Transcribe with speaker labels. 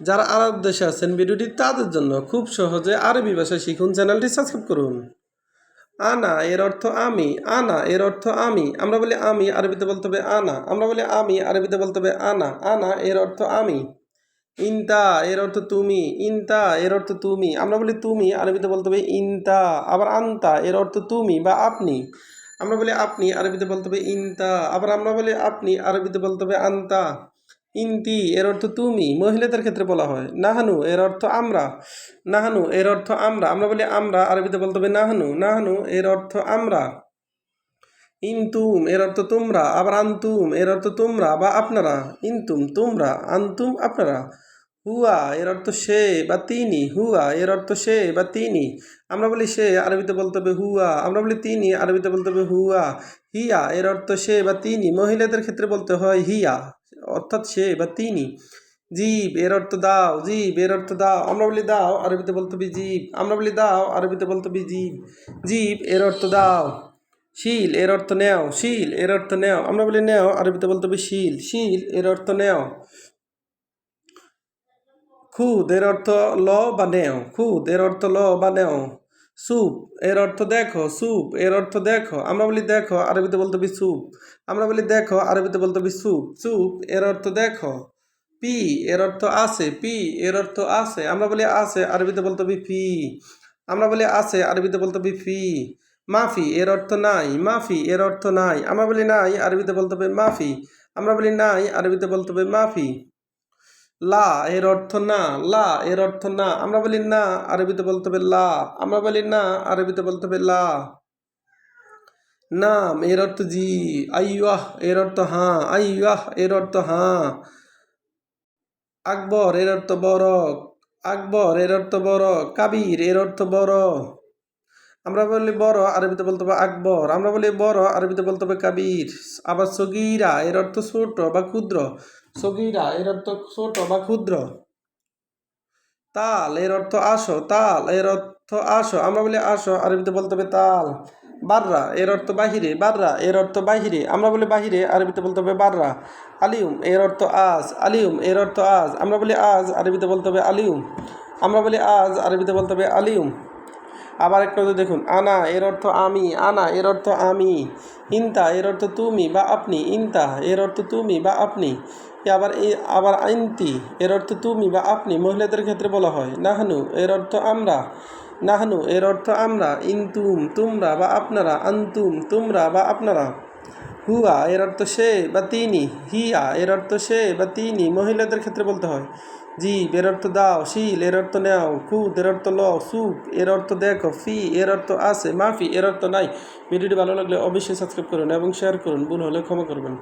Speaker 1: যারা আরব দেশে আছেন, ভিডিওটি তাদের জন্য খুব সহজে আরবি ভাষা শিখুন, চ্যানেলটি সাবস্ক্রাইব করুন। আনা এর অর্থ আমি, আনা এর অর্থ আমি, আমরা বলি আমি, আরবিতে বলতে হবে আনা, আমরা বলি আমি, আরবিতে বলতে হবে আনা আনা এর অর্থ আমি। ইনতা এর অর্থ তুমি, ইনতা এর অর্থ তুমি, আমরা বলি তুমি, আরবিতে বলতে হবে ইনতা, আবার আন্তা এর অর্থ তুমি বা আপনি, আমরা বলি আপনি, আরবিতে বলতে হবে ইনতা, আবার আমরা বলি আপনি, আরবিতে বলতে হবে আন্তা। ইন্তি এর অর্থ তুমি, মহিলাদের ক্ষেত্রে বলা হয়। নাহানু, এর অর্থ আমরা। নাহানু, এর অর্থ আমরা। আমরা বলি আমরা, আরবিতে বলতে হবে নাহানু। নাহানু, এর অর্থ আমরা। ইনতুম, এর অর্থ তোমরা। আবার আন্তুম, এর অর্থ তোমরা বা আপনারা। ইনতুম, তোমরা। আন্তুম, আপনারা। হুয়া, এর অর্থ সে বা তিনি। হুয়া, এর অর্থ সে বা তিনি। আমরা বলি সে, আরবিতে বলতে হবে হুয়া। আমরা বলি তিনি, আরবিতে বলতে হবে হুয়া। হিয়া, এর অর্থ সে বা তিনি। মহিলাদের ক্ষেত্রে বলতে হয় হিয়া। অর্থাৎ সে বা তিনি, জীব, এর অর্থ দাও, জীব, এর অর্থ দাও আমরা বলি দাও, আরবিতে বলতে হবে জীব আমরা বলি দাও, আরবিতে বলতে হবে জীব জীব, এর অর্থ দাও, শিল, এর অর্থ নেও, শিল, এর অর্থ নেও আমরা বলি নেও, আরবিতে বলতে হবে শিল শিল, এর অর্থ নেও, খুদ, এর অর্থ ল বা নেও, খুদ, এর অর্থ ল বা নেও সুপ, এর অর্থ দেখো, সুপ, এর অর্থ দেখো। আমরা বলি দেখো, আরবিতে বলতে হবে সুপ। আমরা বলি দেখো, আরবিতে বলতে হবে সুপ। সুপ, এর অর্থ দেখো। পি, এর অর্থ আছে। পি, এর অর্থ আছে। আমরা বলি আছে, আরবিতে বলতে হবে ফি। আমরা বলি আছে, আরবিতে বলতে হবে ফি। মাফি, এর অর্থ নাই। মাফি, এর অর্থ নাই। আমরা বলি নাই, আরবিতে বলতে হবে মাফি। আমরা বলি নাই, আরবিতে বলতে হবে মাফি। লা এর অর্থ না, লা এর অর্থ না। আমরা বলি না, আরবিতে বলতে হবে লা। আমরা বলি না, আরবিতে বলতে হবে লা। নাম এর অর্থ জি, আইয়াহ এর অর্থ হাঁ, আইয়াহ এর অর্থ হাঁ। আকবর এর অর্থ বড় আকবর এর অর্থ বড় কাবির এর অর্থ বড় আমরা বলি বড়, আরবিতে বলতে হবে আকবর। আমরা বলি বড়, আরবিতে বলতে হবে কাবির। আবার সগিরা এর অর্থ ছোট বা ক্ষুদ্র। সগিরা, এর অর্থ ছোট বা ক্ষুদ্র। তাল, এর অর্থ আসো, তাল, এর অর্থ আসো। আমরা বলি আসো, আরবিতে বলতে হবে তাল। বাররা, এর অর্থ বাহিরে, বাররা, এর অর্থ বাহিরে। আমরা বলি বাহিরে, আরবিতে বলতে হবে বাররা। আলিউম এর অর্থ আজ আলিউম এর অর্থ আজ। আমরা বলি আজ, আরবিতে বলতে হবে আলিউম আমরা বলি আজ, আরবিতে বলতে হবে আলিউম আবার একটা দেখুন, আনা, এর অর্থ আমি, আনা, এর অর্থ আমি, ইন্তা, এর অর্থ তুমি বা আপনি, ইন্তা, এর অর্থ তুমি বা আপনি আবার আবার আইনতি, এর অর্থ তুমি বা আপনি, মহিলাদের ক্ষেত্রে বলা হয়, নাহানু, এর অর্থ আমরা, নাহানু, এর অর্থ আমরা, ইনতুম, তোমরা বা আপনারা, আন্তুম, তোমরা বা আপনারা। হুয়া, এর অর্থ সে বা তিনি, হিয়া, এর অর্থ সে বা তিনি, মহিলাদের ক্ষেত্রে বলতে হয়। জি এর অর্থ দাও, শিল, এর অর্থ নেও। খুদ এর অর্থ ল সুখ, এর অর্থ দেখো। ফি, এর অর্থ আছে। মাফি, এর অর্থ নাই। ভিডিওটি ভালো লাগলে অবশ্যই সাবস্ক্রাইব করুন এবং শেয়ার করুন। ভুল হলে ক্ষমা করবেন।